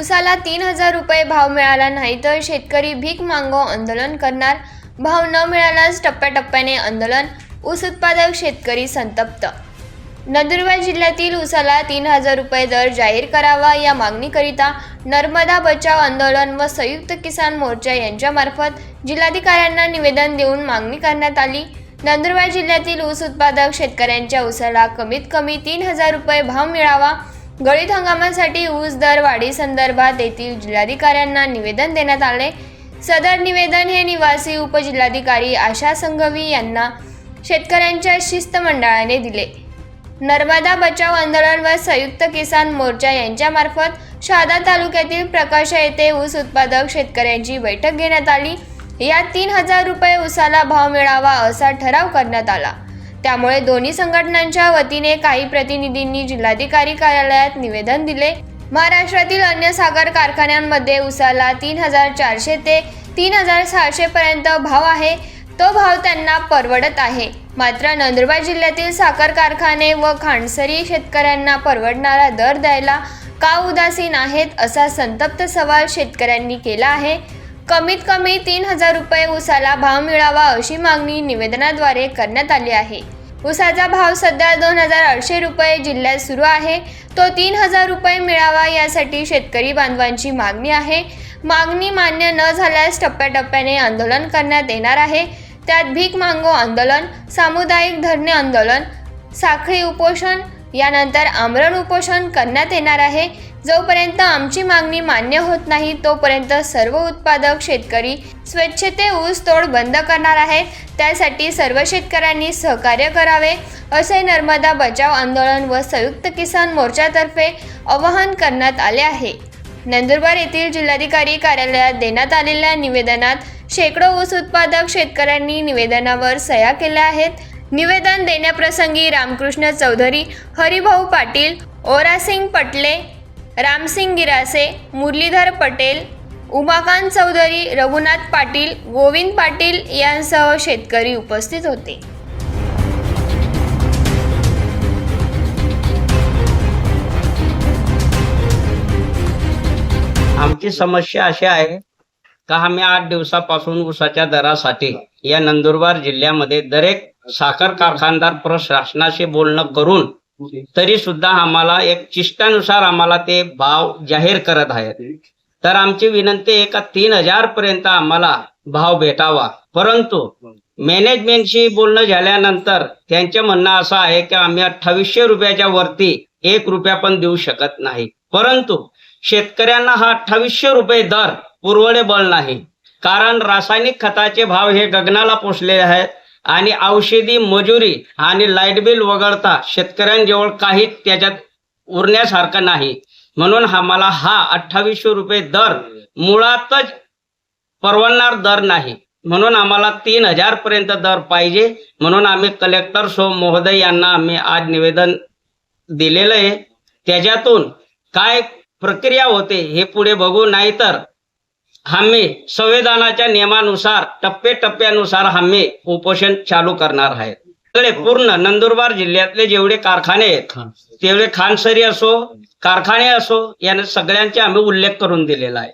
उसाला तीन हजार रुपये भाव मिळाला नाही तर शेतकरी भीक मागो आंदोलन करणार. भाव न मिळाल्यास टप्प्याटप्प्याने आंदोलन ऊस उत्पादक शेतकरी संतप्त. नंदुरबार जिल्ह्यातील उसाला तीन हजार रुपये दर जाहीर करावा या मागणीकरिता नर्मदा बचाव आंदोलन व संयुक्त किसान मोर्चा यांच्यामार्फत जिल्हाधिकाऱ्यांना निवेदन देऊन मागणी करण्यात आली. नंदुरबार जिल्ह्यातील ऊस उत्पादक शेतकऱ्यांच्या ऊसाला कमीत कमी तीन हजार रुपये भाव मिळावा गळीत हंगामासाठी ऊस दर वाढीसंदर्भात येथील जिल्हाधिकाऱ्यांना निवेदन देण्यात आले. सदर निवेदन हे निवासी उपजिल्हाधिकारी आशा संघवी यांना शेतकऱ्यांच्या शिस्तमंडळाने दिले. नर्मदा बचाव आंदोलन व संयुक्त किसान मोर्चा यांच्यामार्फत शहादा तालुक्यातील प्रकाश येथे ऊस उत्पादक शेतकऱ्यांची बैठक घेण्यात आली. यात तीन हजार रुपये ऊसाला भाव मिळावा असा ठराव करण्यात आला. त्यामुळे दोन्ही संघटनांच्या वतीने काही प्रतिनिधींनी जिल्हाधिकारी कार्यालयात निवेदन दिले. महाराष्ट्रातील अन्य साखर कारखान्यांमध्ये उसाला तीन हजार चारशे ते तीन हजार सहाशे पर्यंत भाव आहे. तो भाव त्यांना परवडत आहे. मात्र नंदुरबार जिल्ह्यातील साखर कारखाने व खांडसरी शेतकऱ्यांना परवडणारा दर द्यायला का उदासीन आहेत असा संतप्त सवाल शेतकऱ्यांनी केला आहे. कमीत कमी तीन हजार रुपये उसाला भाव मिळावा अशी मागणी निवेदनाद्वारे करण्यात आली आहे. उसाचा भाव सध्या दोन हजार आठशे रुपये जिल्ह्यात सुरू आहे. तो तीन हजार रुपये मिळावा यासाठी शेतकरी बांधवांची मागणी आहे. मागणी मान्य न झाल्यास टप्प्याटप्प्याने आंदोलन करण्यात येणार आहे. त्यात भीक मांगो आंदोलन सामुदायिक धरणे आंदोलन साखळी उपोषण यानंतर आमरण उपोषण करण्यात येणार आहे. जोपर्यंत आमची मागणी मान्य होत नाही तोपर्यंत सर्व उत्पादक शेतकरी स्वच्छते ऊस तोड बंद करणार आहेत. त्यासाठी सर्व शेतकऱ्यांनी सहकार्य करावे असे नर्मदा बचाव आंदोलन व संयुक्त किसान मोर्चातर्फे आवाहन करण्यात आले आहे. नंदुरबार येथील जिल्हाधिकारी कार्यालयात देण्यात आलेल्या निवेदनात शेकडो ऊस उत्पादक शेतकऱ्यांनी निवेदनावर सह्या केल्या आहेत. निवेदन देण्याप्रसंगी रामकृष्ण चौधरी हरिभाऊ पाटील ओरासिंग पटले रामसिंग गिरासे मुरलीधर पटेल उमाकांत चौधरी रघुनाथ पाटील गोविंद पाटील यांसह शेतकरी उपस्थित होते. आमची समस्या अशी आहे का आम्ही आठ दिवसापासून उसाच्या दरासाठी या नंदुरबार जिल्ह्यामध्ये दरेक साखर कारखानदार प्रशासनाशी बोलणं करून तरी सुद्धा आम्हाला एक चिष्टानुसार आम्हाला ते भाव जाहीर करत आहेत. तर आमची विनंती एका तीन हजार पर्यंत आम्हाला भाव भेटावा. परंतु मॅनेजमेंटशी बोलणं झाल्यानंतर त्यांचे म्हणणं असं आहे की आम्ही अठ्ठावीसशे रुपयाच्या वरती एक रुपया पण देऊ शकत नाही. परंतु शेतकऱ्यांना हा अठ्ठावीसशे रुपये दर पुरवडेबल नाही. कारण रासायनिक खताचे भाव हे गगनाला पोचलेले आहेत. आणि औषधी मजुरी आणि लाइट बिल वगळता शेतकऱ्यांजवळ काही त्याच्यात उरण्यासारखं नाही. म्हणून आम्हाला हा अठ्ठावीसशे रुपये दर मुळातच परवडणार दर नाही. म्हणून आम्हाला तीन हजार पर्यंत दर पाहिजे. म्हणून आम्ही कलेक्टर सो महोदय यांना आम्ही आज निवेदन दिलेलं आहे. त्याच्यातून काय प्रक्रिया होते हे पुढे बघू. नाहीतर आम्ही संविधानाच्या नियमानुसार टप्पे टप्प्यानुसार आम्ही उपोषण चालू करणार आहेत. सगळे पूर्ण नंदुरबार जिल्ह्यातले जेवढे कारखाने आहेत तेवढे खानसरी असो कारखाने असो याने सगळ्यांचे आम्ही उल्लेख करून दिलेला आहे.